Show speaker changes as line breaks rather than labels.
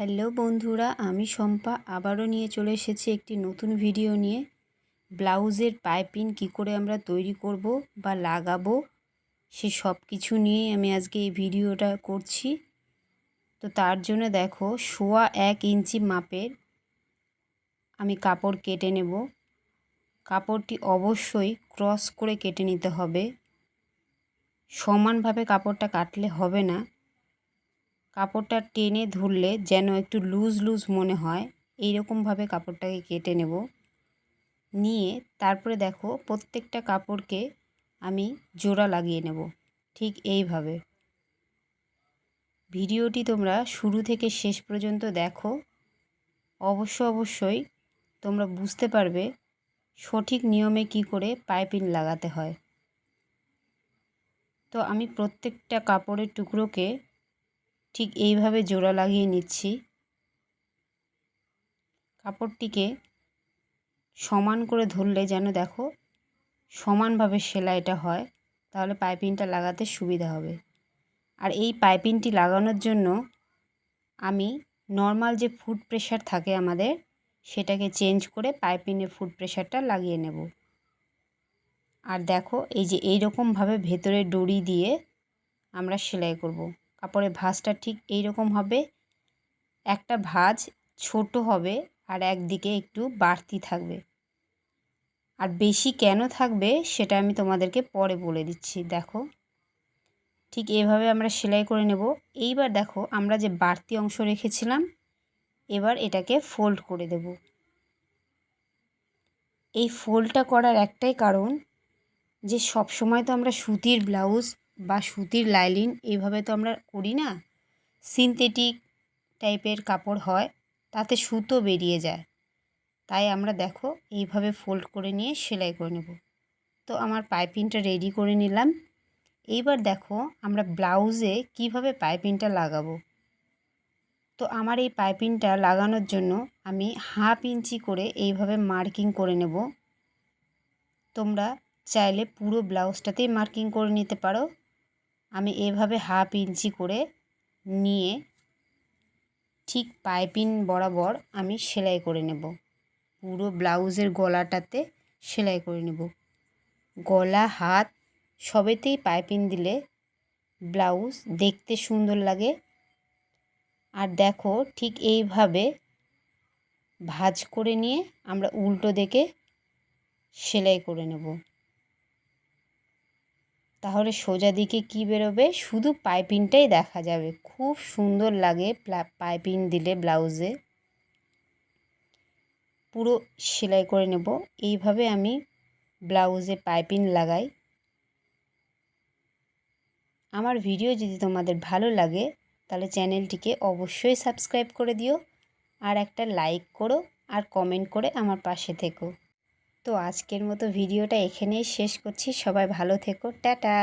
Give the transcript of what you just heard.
Hello বন্ধুরা, আমি শম্পা। আবারও নিয়ে চলে এসেছি একটি নতুন ভিডিও নিয়ে। ব্লাউজের পাইপিং কী করে আমরা তৈরি করব বা লাগাবো, সে সব কিছু নিয়েই আমি আজকে এই ভিডিওটা করছি। তো তার জন্য দেখো, সোয়া এক ইঞ্চি মাপের আমি কাপড় কেটে নেব। কাপড়টি অবশ্যই ক্রস করে কেটে নিতে হবে। সমানভাবে কাপড়টা কাটলে হবে না। কাপড়টা টেনে ধরলে যেন একটু লুজ লুজ মনে হয়, এইরকমভাবে কাপড়টাকে কেটে নেব। নিয়ে তারপরে দেখো প্রত্যেকটা কাপড়কে আমি জোড়া লাগিয়ে নেব, ঠিক এইভাবে। ভিডিওটি তোমরা শুরু থেকে শেষ পর্যন্ত দেখো। অবশ্য অবশ্যই তোমরা বুঝতে পারবে সঠিক নিয়মে কি করে পাইপিং লাগাতে হয়। তো আমি প্রত্যেকটা কাপড়ের টুকরোকে ঠিক এইভাবে জোড়া লাগিয়ে নিচ্ছি। কাপড়টিকে সমান করে ধরলে যেন দেখো সমানভাবে সেলাইটা হয়, তাহলে পাইপিংটা লাগাতে সুবিধা হবে। আর এই পাইপিংটি লাগানোর জন্য আমি নর্মাল যে ফুড প্রেশার থাকে আমাদের, সেটাকে চেঞ্জ করে পাইপিংয়ের ফুড প্রেশারটা লাগিয়ে নেব। আর দেখো এই যে এইরকমভাবে ভেতরে দড়ি দিয়ে আমরা সেলাই করব। কাপড়ের ভাঁজটা ঠিক এই রকম হবে। একটা ভাঁজ ছোট হবে আর একদিকে একটু বাড়তি থাকবে। আর বেশি কেন থাকবে সেটা আমি তোমাদেরকে পরে বলে দিচ্ছি, দেখো। ঠিক এভাবে আমরা সেলাই করে নেব। এইবার দেখো আমরা যে বাড়তি অংশ রেখেছিলাম, এবার এটাকে ফোল্ড করে দেব। এই ফোল্ডটা করার একটাই কারণ যে সব সময় তো আমরা সুতির ব্লাউজ বা সুতির লাইলিন এইভাবে তো আমরা করি না। সিনথেটিক টাইপের কাপড় হয়, তাতে সুতো বেরিয়ে যায়। তাই আমরা দেখো, এইভাবে ফোল্ড করে নিয়ে সেলাই করে নেব। তো আমার পাইপিংটা রেডি করে নিলাম। এইবার দেখো, আমরা ব্লাউজে কীভাবে পাইপিংটা লাগাবো। তো আমার এই পাইপিংটা লাগানোর জন্য আমি হাফ ইঞ্চি করে এইভাবে মার্কিং করে নেব। তোমরা চাইলে পুরো ব্লাউজটাতেই মার্কিং করে নিতে পারো। আমি এভাবে হাফ ইঞ্চি করে নিয়ে ঠিক পাইপিং বরাবর আমি সেলাই করে নেব। পুরো ব্লাউজের গলাটাতে সেলাই করে নেব। গলা, হাত সবেতেই পাইপিং দিলে ব্লাউজ দেখতে সুন্দর লাগে। আর দেখো ঠিক এইভাবে ভাজ করে নিয়ে আমরা উল্টো দিকে সেলাই করে নেব। তাহলে সোজা দিকে কি বেরোবে? শুধু পাইপিংটাই দেখা যাবে। খুব সুন্দর লাগে পাইপিং দিলে ব্লাউজে। পুরো সেলাই করে নেব। এইভাবে আমি ব্লাউজে পাইপিং লাগাই। আমার ভিডিও যদি তোমাদের ভালো লাগে, তাহলে চ্যানেলটিকে অবশ্যই সাবস্ক্রাইব করে দিও। আর একটা লাইক করো আর কমেন্ট করে আমার পাশে থেকো। তো আজকের মতো ভিডিওটা এখানেই শেষ করছি। সবাই ভালো থেকো। টাটা।